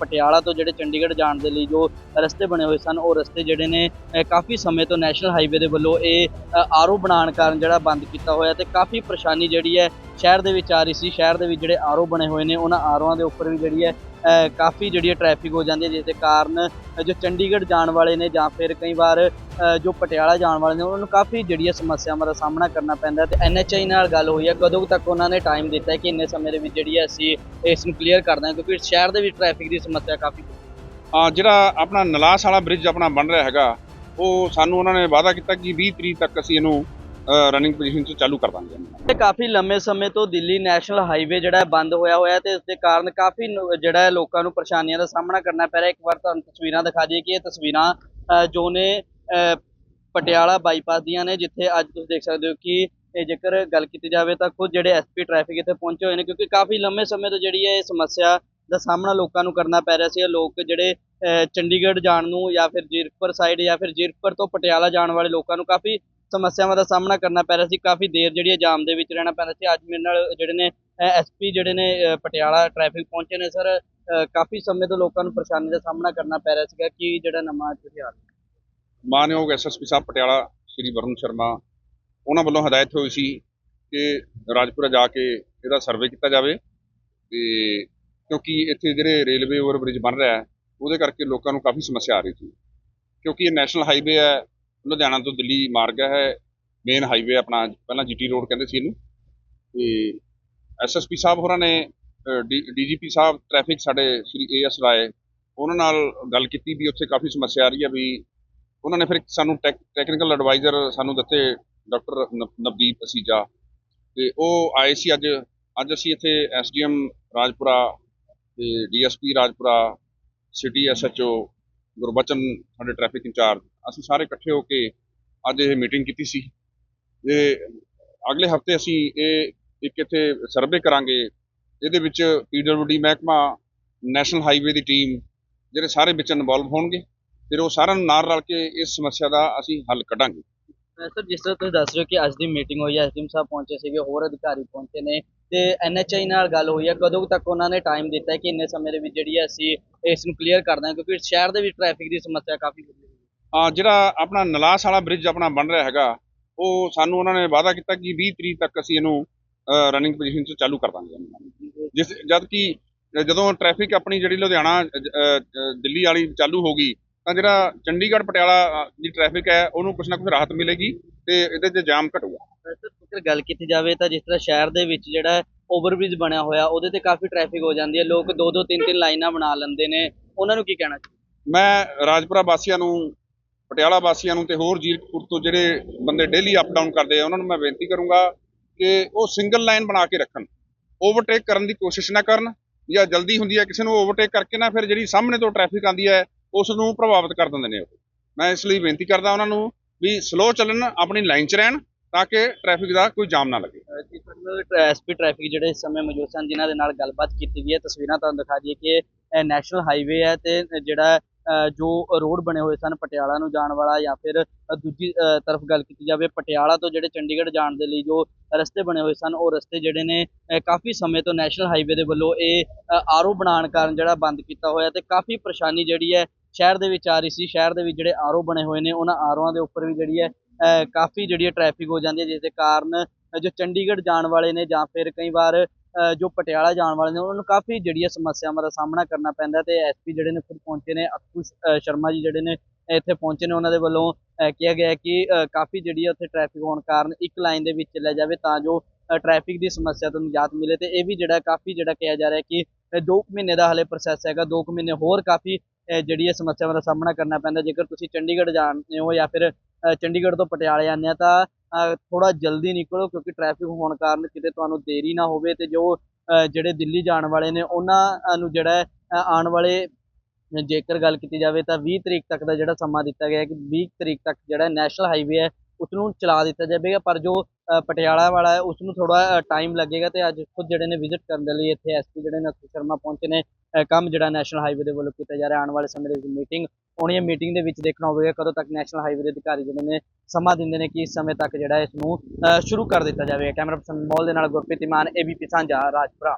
ਪਟਿਆਲਾ ਤੋਂ ਜਿਹੜੇ ਚੰਡੀਗੜ੍ਹ ਜਾਣ ਦੇ ਲਈ ਜੋ ਰਸਤੇ ਬਣੇ ਹੋਏ ਸਨ, ਉਹ ਰਸਤੇ ਜਿਹੜੇ ਨੇ ਕਾਫੀ ਸਮੇਂ ਤੋਂ ਨੈਸ਼ਨਲ ਹਾਈਵੇ ਦੇ ਵੱਲੋਂ ਇਹ ਆਰਓ ਬਣਾਉਣ ਕਾਰਨ ਜਿਹੜਾ ਬੰਦ ਕੀਤਾ ਹੋਇਆ ਤੇ ਕਾਫੀ ਪਰੇਸ਼ਾਨੀ ਜਿਹੜੀ ਹੈ ਸ਼ਹਿਰ ਦੇ ਵਿੱਚ ਆ ਰਹੀ ਸੀ। ਸ਼ਹਿਰ ਦੇ ਵਿੱਚ ਜਿਹੜੇ ਆਰਓ ਬਣੇ ਹੋਏ ਨੇ, ਉਹਨਾਂ ਆਰਓਆਂ ਦੇ ਉੱਪਰ ਵੀ ਜਿਹੜੀ ਹੈ ਕਾਫੀ ਜਿਹੜੀ ਹੈ ਟ੍ਰੈਫਿਕ ਹੋ ਜਾਂਦੀ ਹੈ ਜਿਸ ਦੇ ਕਾਰਨ ਜੋ ਚੰਡੀਗੜ੍ਹ ਜਾਣ ਵਾਲੇ ਨੇ ਜਾਂ ਫਿਰ ਕਈ ਵਾਰ ਜੋ ਪਟਿਆਲਾ ਜਾਣ ਵਾਲੇ ਨੇ, ਉਹਨਾਂ ਨੂੰ ਕਾਫੀ ਜਿਹੜੀ ਹੈ ਸਮੱਸਿਆਵਾਂ ਦਾ ਸਾਹਮਣਾ ਕਰਨਾ ਪੈਂਦਾ ਹੈ। ਤੇ ਐਨਐਚਆਈ ਨਾਲ ਗੱਲ ਹੋਈ ਹੈ, ਕਦੋਂ ਤੱਕ ਉਹਨਾਂ ਨੇ ਟਾਈਮ ਦਿੱਤਾ ਕਿ ਇੰਨੇ ਸਮੇਂ ਦੇ ਵਿੱਚ ਜਿਹੜੀ ਹੈ ਅਸੀਂ ਇਸ ਨੂੰ ਕਲੀਅਰ ਕਰ ਦਾਂਗੇ? ਕਿਉਂਕਿ ਸ਼ਹਿਰ ਦੇ ਵਿੱਚ ਟ੍ਰੈਫਿਕ ਦੀ ਸਮੱਸਿਆ ਕਾਫੀ ਆ ਜਿਹੜਾ ਆਪਣਾ ਨਲਾਸ ਵਾਲਾ ਬ੍ਰਿਜ ਆਪਣਾ ਬਣ ਰਿਹਾ ਹੈਗਾ, ਉਹ ਸਾਨੂੰ ਉਹਨਾਂ ਨੇ ਵਾਅਦਾ ਕੀਤਾ ਕਿ 20 ਤਰੀਕ ਤੱਕ ਅਸੀਂ ਇਹਨੂੰ ਰਨਿੰਗ ਪੋਜੀਸ਼ਨ 'ਚ ਚਾਲੂ ਕਰ ਦਾਂਗੇ। ਤੇ ਕਾਫੀ ਲੰਮੇ ਸਮੇਂ ਤੋਂ ਦਿੱਲੀ ਨੈਸ਼ਨਲ ਹਾਈਵੇ ਜਿਹੜਾ ਬੰਦ ਹੋਇਆ ਹੋਇਆ ਤੇ ਇਸ ਦੇ ਕਾਰਨ ਕਾਫੀ ਜਿਹੜਾ ਲੋਕਾਂ ਨੂੰ ਪਰੇਸ਼ਾਨੀਆਂ ਦਾ ਸਾਹਮਣਾ ਕਰਨਾ ਪੈ ਰਿਹਾ। ਇੱਕ ਵਾਰ ਤੁਹਾਨੂੰ ਤਸਵੀਰਾਂ ਦਿਖਾ ਦਈਏ ਕਿ ਇਹ ਤਸਵੀਰਾਂ ਜੋ ਨੇ ਪਟਿਆਲਾ ਬਾਈਪਾਸ ਦੀਆਂ ਨੇ, ਜਿੱਥੇ ਅੱਜ ਤੁਸੀਂ ਦੇਖ ਸਕਦੇ ਹੋ ਕਿ ਇਹ ਜੇਕਰ ਗੱਲ ਕੀਤੀ ਜਾਵੇ ਤਾਂ ਖੁਦ ਜਿਹੜੇ ਐਸਪੀ ਟ੍ਰੈਫਿਕ ਇੱਥੇ ਪਹੁੰਚੇ ਹੋਏ ਨੇ, ਕਿਉਂਕਿ ਕਾਫੀ ਲੰਮੇ ਸਮੇਂ ਤੋਂ ਜਿਹੜੀ ਹੈ ਇਹ ਸਮੱਸਿਆ ਦਾ ਸਾਹਮਣਾ ਲੋਕਾਂ ਨੂੰ ਕਰਨਾ ਪੈ ਰਿਹਾ ਸੀ। ਲੋਕ ਜਿਹੜੇ ਚੰਡੀਗੜ੍ਹ ਜਾਣ ਨੂੰ ਜਾਂ ਫਿਰ ਜੀਰਕਪੁਰ ਸਾਈਡ ਜਾਂ ਫਿਰ ਜੀਰਕਪੁਰ ਤੋਂ ਪਟਿਆਲਾ ਜਾਣ ਵਾਲੇ ਲੋਕਾਂ ਨੂੰ ਕਾਫੀ ਸਮੱਸਿਆਵਾਂ ਦਾ ਸਾਹਮਣਾ ਕਰਨਾ ਪੈ ਰਿਹਾ ਸੀ। ਕਾਫੀ ਦੇਰ ਜਿਹੜੀ ਹੈ ਜਾਮ ਦੇ ਵਿੱਚ ਰਹਿਣਾ ਪੈਂਦਾ ਸੀ। ਅੱਜ ਮੇਰੇ ਨਾਲ ਜਿਹੜੇ ਨੇ ਐਸਪੀ ਜਿਹੜੇ ਨੇ ਪਟਿਆਲਾ ਟ੍ਰੈਫਿਕ ਪਹੁੰਚੇ ਨੇ। ਸਰ ਕਾਫੀ ਸਮੇਂ ਤੋਂ ਲੋਕਾਂ ਨੂੰ ਪਰੇਸ਼ਾਨੀ ਦਾ ਸਾਹਮਣਾ ਕਰਨਾ ਪੈ ਰਿਹਾ ਸੀਗਾ ਕਿ ਜਿਹੜਾ ਨਵਾਂ ਤੁਸੀਂ ਆ ਮਾਨਯੋਗ ਐਸਐਸਪੀ ਸਾਹਿਬ ਪਟਿਆਲਾ, ਸ਼੍ਰੀ ਵਰੁਣ ਸ਼ਰਮਾ, ਉਹਨਾਂ ਵੱਲੋਂ ਹਦਾਇਤ ਹੋਈ ਸੀ ਕਿ ਰਾਜਪੁਰਾ ਜਾ ਕੇ ਇਹਦਾ ਸਰਵੇ ਕੀਤਾ ਜਾਵੇ। ਤੇ ਕਿਉਂਕਿ ਇੱਥੇ ਜਿਹੜੇ ਰੇਲਵੇ ਓਵਰਬ੍ਰਿਜ ਬਣ ਰਿਹਾ ਉਹਦੇ ਕਰਕੇ ਲੋਕਾਂ ਨੂੰ ਕਾਫੀ ਸਮੱਸਿਆ ਆ ਰਹੀ ਸੀ। ਕਿਉਂਕਿ ਇਹ ਨੈਸ਼ਨਲ ਹਾਈਵੇ ਹੈ ਲੁਧਿਆਣਾ ਤੋਂ ਦਿੱਲੀ ਮਾਰਗ ਹੈ ਮੇਨ ਹਾਈਵੇ ਆਪਣਾ ਪਹਿਲਾਂ ਜੀਟੀ ਰੋਡ ਕਹਿੰਦੇ ਸੀ ਇਹਨੂੰ। ਤੇ ਐਸਐਸਪੀ ਸਾਹਿਬ ਹੋਰਾਂ ਨੇ ਡੀਜੀਪੀ ਸਾਹਿਬ ਟ੍ਰੈਫਿਕ ਸਾਡੇ ਸ਼੍ਰੀ ਏਐਸ ਰਾਏ, ਉਹਨਾਂ ਨਾਲ ਗੱਲ ਕੀਤੀ ਵੀ ਉੱਥੇ ਕਾਫੀ ਸਮੱਸਿਆ ਆ ਰਹੀ ਹੈ ਵੀ ਉਹਨਾਂ ਨੇ ਫਿਰ ਇੱਕ ਸਾਨੂੰ ਟੈਕਨੀਕਲ ਐਡਵਾਈਜ਼ਰ ਸਾਨੂੰ ਦਿੱਤੇ ਡਾਕਟਰ ਨਵਦੀਪ ਅਸੀਜਾ। ਤੇ ਉਹ ਆਏ ਸੀ ਅੱਜ ਅੱਜ ਅਸੀਂ ਇੱਥੇ ਐਸਡੀਐਮ ਰਾਜਪੁਰਾ ਤੇ DSP Rajpura city SHO Gurbachan ਸਾਡੇ ਟ੍ਰੈਫਿਕ ਇੰਚਾਰਜ, ਅਸੀਂ ਸਾਰੇ ਇਕੱਠੇ ਹੋ ਕੇ ਅੱਜ ਇਹ ਮੀਟਿੰਗ ਕੀਤੀ ਸੀ। ਤੇ ਅਗਲੇ ਹਫ਼ਤੇ ਅਸੀਂ ਇਹ ਇੱਕ ਇੱਥੇ ਸਰਵੇ ਕਰਾਂਗੇ, ਇਹਦੇ ਵਿੱਚ ਪੀਡਬਲਯੂਡੀ ਮਹਿਕਮਾ ਨੈਸ਼ਨਲ ਹਾਈਵੇ ਦੀ ਟੀਮ ਜਿਹੜੇ ਸਾਰੇ ਵਿੱਚ ਇਨਵੋਲਵ ਹੋਣਗੇ, ਫਿਰ ਉਹ ਸਾਰਿਆਂ ਨੂੰ ਨਾਲ ਰਲ ਕੇ ਇਸ ਸਮੱਸਿਆ ਦਾ ਅਸੀਂ ਹੱਲ ਕੱਢਾਂਗੇ। ਸਰ, ਜਿਸ ਤਰ੍ਹਾਂ ਤੁਸੀਂ ਦੱਸ ਰਹੇ ਹੋ ਕਿ ਅੱਜ ਦੀ ਮੀਟਿੰਗ ਹੋਈ ਹੈ ਐਸਡੀਐਮ ਸਾਹਿਬ ਪਹੁੰਚੇ ਸੀਗੇ, ਹੋਰ ਅਧਿਕਾਰੀ ਪਹੁੰਚੇ ਨੇ। ਤੇ ਐਨਐਚਆਈ ਨਾਲ ਗੱਲ ਹੋਈ ਹੈ ਕਦੋਂ ਤੱਕ ਉਹਨਾਂ ਨੇ ਟਾਈਮ ਦਿੱਤਾ ਹੈ ਕਿ ਇੰਨੇ ਸਮੇਂ ਦੇ ਵਿੱਚ ਜਿਹੜੀ ਹੈ ਅਸੀਂ ਇਸ ਨੂੰ ਕਲੀਅਰ ਕਰ ਦਾਂਗੇ ਕਿਉਂਕਿ ਸ਼ਹਿਰ ਦੇ ਵਿੱਚ ਟ੍ਰੈਫਿਕ ਦੀ ਸਮੱਸਿਆ ਕਾਫੀ ਆ। ਜਿਹੜਾ ਆਪਣਾ ਨਲਾਸ ਵਾਲਾ ਬ੍ਰਿਜ ਆਪਣਾ ਬਣ ਰਿਹਾ ਹੈਗਾ, ਉਹ ਸਾਨੂੰ ਉਹਨਾਂ ਨੇ ਵਾਅਦਾ ਕੀਤਾ ਕਿ 20 ਤਰੀਕ ਤੱਕ ਅਸੀਂ ਇਹਨੂੰ ਰਨਿੰਗ ਪੋਜੀਸ਼ਨ 'ਚ ਚਾਲੂ ਕਰ ਦਾਂਗੇ ਜਿਸ, ਜਦ ਕਿ ਜਦੋਂ ਟ੍ਰੈਫਿਕ ਆਪਣੀ ਜਿਹੜੀ ਲੁਧਿਆਣਾ ਦਿੱਲੀ ਵਾਲੀ ਚਾਲੂ ਹੋ ਗਈ, ਤਾਂ ਜਿਹੜਾ ਚੰਡੀਗੜ੍ਹ, ਪਟਿਆਲਾ ਦੀ ਟ੍ਰੈਫਿਕ ਹੈ, ਉਹਨੂੰ ਕੁਝ ਨਾ ਕੁਝ ਰਾਹਤ ਮਿਲੇਗੀ ਤੇ ਇਹਦੇ 'ਚ ਜਾਮ ਘਟੂਗਾ। ਜੇਕਰ ਗੱਲ ਕੀਤੀ ਜਾਵੇ ਤਾਂ ਜਿਸ ਤਰ੍ਹਾਂ ਸ਼ਹਿਰ ਦੇ ਵਿੱਚ ਜਿਹੜਾ ਓਵਰਬ੍ਰਿਜ ਬਣਿਆ ਹੋਇਆ, ਉਹਦੇ ਤੇ ਕਾਫੀ ਟ੍ਰੈਫਿਕ ਹੋ ਜਾਂਦੀ ਹੈ। ਲੋਕ ਦੋ ਦੋ ਤਿੰਨ ਤਿੰਨ ਲਾਈਨਾਂ ਬਣਾ ਲੈਂਦੇ ਨੇ। ਉਹਨਾਂ ਨੂੰ ਕੀ ਕਹਿਣਾ ਚਾਹੀਦਾ? ਮੈਂ ਰਾਜਪੁਰਾ ਵਾਸੀਆਂ ਨੂੰ, ਪਟਿਆਲਾ ਵਾਸੀਆਂ ਨੂੰ ਤੇ ਹੋਰ ਜੀਰਕਪੁਰ ਤੋਂ ਜਿਹੜੇ ਬੰਦੇ ਡੇਲੀ ਅਪ ਡਾਊਨ ਕਰਦੇ ਆ, ਉਹਨਾਂ ਨੂੰ ਮੈਂ ਬੇਨਤੀ ਕਰੂੰਗਾ ਕਿ ਉਹ ਸਿੰਗਲ ਲਾਈਨ ਬਣਾ ਕੇ ਰੱਖਣ। ਓਵਰਟੇਕ ਕਰਨ ਦੀ ਕੋਸ਼ਿਸ਼ ਨਾ ਕਰਨ ਜਾਂ ਜਲਦੀ ਹੁੰਦੀ ਹੈ ਕਿਸੇ ਨੂੰ ਓਵਰਟੇਕ ਕਰਕੇ ਨਾ ਫਿਰ ਜਿਹੜੀ ਸਾਹਮਣੇ ਤੋਂ ਟ੍ਰੈਫਿਕ ਆਂਦੀ ਹੈ ਉਸ ਨੂੰ ਪ੍ਰਭਾਵਿਤ ਕਰ ਦਿੰਦੇ ਨੇ ਉਹ। ਮੈਂ ਇਸ ਲਈ ਬੇਨਤੀ ਕਰਦਾ ਉਹਨਾਂ ਨੂੰ ਵੀ ਸਲੋ ਚੱਲਣ, ਆਪਣੀ ਲਾਈਨ 'ਚ ਰਹਿਣ ਤਾਂ ਕਿ ਟ੍ਰੈਫਿਕ ਦਾ ਕੋਈ ਜਾਮ ਨਾ ਲੱਗੇ। ਐਸਪੀ ਟ੍ਰੈਫਿਕ ਜਿਹੜੇ ਇਸ ਸਮੇਂ ਮੌਜੂਦ ਸਨ, ਜਿਨ੍ਹਾਂ ਦੇ ਨਾਲ ਗੱਲਬਾਤ ਕੀਤੀ ਗਈ ਹੈ, ਤਸਵੀਰਾਂ ਤੁਹਾਨੂੰ ਦਿਖਾ ਦਈਏ ਕਿ ਇਹ ਨੈਸ਼ਨਲ ਹਾਈਵੇ ਹੈ ਤੇ ਜਿਹੜਾ ਜੋ ਰੋਡ ਬਣੇ ਹੋਏ ਸਨ ਪਟਿਆਲਾ ਨੂੰ ਜਾਣ ਵਾਲਾ ਜਾਂ ਫਿਰ ਦੂਜੀ ਤਰਫ ਗੱਲ ਕੀਤੀ ਜਾਵੇ, ਪਟਿਆਲਾ ਤੋਂ ਜਿਹੜੇ ਚੰਡੀਗੜ੍ਹ ਜਾਣ ਦੇ ਲਈ ਜੋ ਰਸਤੇ ਬਣੇ ਹੋਏ ਸਨ, ਉਹ ਰਸਤੇ ਜਿਹੜੇ ਨੇ ਕਾਫੀ ਸਮੇਂ ਤੋਂ ਨੈਸ਼ਨਲ ਹਾਈਵੇ ਦੇ ਵੱਲੋਂ ਇਹ ਆਰਓ ਬਣਾਉਣ ਕਾਰਨ ਜਿਹੜਾ ਬੰਦ ਕੀਤਾ ਹੋਇਆ ਤੇ ਕਾਫੀ ਪਰੇਸ਼ਾਨੀ ਜਿਹੜੀ ਹੈ ਸ਼ਹਿਰ ਦੇ ਵਿੱਚ ਆ ਰਹੀ ਸੀ। ਸ਼ਹਿਰ ਦੇ ਵਿੱਚ ਜਿਹੜੇ ਆਰਓ ਬਣੇ ਹੋਏ ਨੇ, ਉਹਨਾਂ ਆਰਓਆਂ ਦੇ ਉੱਪਰ ਵੀ ਜਿਹੜੀ ਹੈ ਕਾਫੀ ਜਿਹੜੀ ਹੈ ਟ੍ਰੈਫਿਕ ਹੋ ਜਾਂਦੀ ਹੈ, ਜਿਸ ਦੇ ਕਾਰਨ ਜੋ ਚੰਡੀਗੜ੍ਹ ਜਾਣ ਵਾਲੇ ਨੇ ਜਾਂ ਫਿਰ ਕਈ ਵਾਰ ਜੋ ਪਟਿਆਲਾ ਜਾਣ ਵਾਲੇ ਨੇ, ਉਹਨਾਂ ਨੂੰ ਕਾਫੀ ਜਿਹੜੀ ਹੈ ਸਮੱਸਿਆਵਾਂ ਦਾ ਸਾਹਮਣਾ ਕਰਨਾ ਪੈਂਦਾ ਹੈ ਤੇ ਐਸਪੀ ਜਿਹੜੇ ਨੇ ਖੁਦ ਪਹੁੰਚੇ ਨੇ, ਅਕੁਸ਼ ਸ਼ਰਮਾ ਜੀ ਜਿਹੜੇ ਨੇ ਇੱਥੇ ਪਹੁੰਚੇ ਨੇ, ਉਹਨਾਂ ਦੇ ਵੱਲੋਂ ਕਿਹਾ ਗਿਆ ਕਿ ਕਾਫੀ ਜਿਹੜੀ ਹੈ ਉੱਥੇ ਟ੍ਰੈਫਿਕ ਹੋਣ ਕਾਰਨ ਇੱਕ ਲਾਈਨ ਦੇ ਵਿੱਚ ਚੱਲਿਆ ਜਾਵੇ ਤਾਂ ਜੋ ਟ੍ਰੈਫਿਕ ਦੀ ਸਮੱਸਿਆ ਤੋਂ ਨਿਜਾਤ ਮਿਲੇ ਤੇ ਇਹ ਵੀ ਜਿਹੜਾ ਕਾਫੀ ਜਿਹੜਾ ਕਿਹਾ ਜਾ ਰਿਹਾ ਕਿ 2 ਮਹੀਨੇ ਦਾ ਹਲੇ ਪ੍ਰੋਸੈਸ ਹੈਗਾ 2 ਮਹੀਨੇ ਹੋਰ ਕਾਫੀ ਜਿਹੜੀ ਹੈ ਸਮੱਸਿਆਵਾਂ ਦਾ ਸਾਹਮਣਾ ਕਰਨਾ ਪੈਂਦਾ। ਜੇਕਰ ਤੁਸੀਂ ਚੰਡੀਗੜ੍ਹ ਜਾਂਦੇ ਹੋ ਜਾਂ ਫਿਰ ਚੰਡੀਗੜ੍ਹ ਤੋਂ ਪਟਿਆਲੇ ਜਾਂਦੇ ਆ, ਤਾਂ ਥੋੜਾ ਜਲਦੀ ਨਿਕਲੋ, ਕਿਉਂਕਿ ਟ੍ਰੈਫਿਕ ਹੋਣ ਕਾਰਨ ਕਿਤੇ ਤੁਹਾਨੂੰ ਦੇਰੀ ਨਾ ਹੋਵੇ ਤੇ ਜੋ ਜਿਹੜੇ ਦਿੱਲੀ ਜਾਣ ਵਾਲੇ ਨੇ, ਉਹਨਾਂ ਨੂੰ ਜਿਹੜਾ ਆਉਣ ਵਾਲੇ, ਜੇਕਰ ਗੱਲ ਕੀਤੀ ਜਾਵੇ ਤਾਂ 20 ਤਰੀਕ ਤੱਕ ਦਾ ਜਿਹੜਾ ਸਮਾਂ ਦਿੱਤਾ ਗਿਆ ਹੈ ਕਿ 20 ਤਰੀਕ ਤੱਕ ਜਿਹੜਾ ਨੈਸ਼ਨਲ ਹਾਈਵੇ ਹੈ ਉਸ ਨੂੰ ਚਲਾ ਦਿੱਤਾ ਜਾਵੇਗਾ, ਪਰ ਜੋ ਪਟਿਆਲਾ ਵਾਲਾ ਹੈ ਉਸ ਨੂੰ ਥੋੜਾ ਟਾਈਮ ਲੱਗੇਗਾ ਤੇ ਅੱਜ ਖੁਦ ਜਿਹੜੇ ਨੇ ਵਿਜ਼ਿਟ ਕਰਨ ਦੇ ਲਈ ਇੱਥੇ ਐਸਪੀ ਜਿਹੜੇ ਨੇ ਅਤੁਲ ਸ਼ਰਮਾ ਪਹੁੰਚੇ ਨੇ ਕੰਮ ਜਿਹੜਾ ਨੈਸ਼ਨਲ ਹਾਈਵੇ ਦੇ ਵੱਲੋਂ ਕੀਤਾ ਜਾ ਰਿਹਾ, ਆਉਣ ਵਾਲੇ ਸਮੇਂ ਦੇ ਵਿੱਚ ਮੀਟਿੰਗ ਹੋਣੀ ਹੈ ਮੀਟਿੰਗ ਦੇ ਵਿੱਚ ਦੇਖਣਾ ਹੋਵੇਗਾ ਕਦੋਂ ਤੱਕ ਨੈਸ਼ਨਲ ਹਾਈਵੇ ਦੇ ਅਧਿਕਾਰੀ ਜਿਹੜੇ ਨੇ ਸਮਾਂ ਦਿੰਦੇ ਨੇ ਕਿ ਇਸ ਸਮੇਂ ਤੱਕ ਜਿਹੜਾ ਇਸ ਨੂੰ ਸ਼ੁਰੂ ਕਰ ਦਿੱਤਾ ਜਾਵੇਗਾ। ਕੈਮਰਾ ਪਰਸਨ ਮੋਲ ਦੇ ਨਾਲ ਗੁਰਪ੍ਰੀਤ ਇਮਾਨ ਏਬੀਪੀ ਸਾਂਝਾ, ਰਾਜਪੁਰਾ।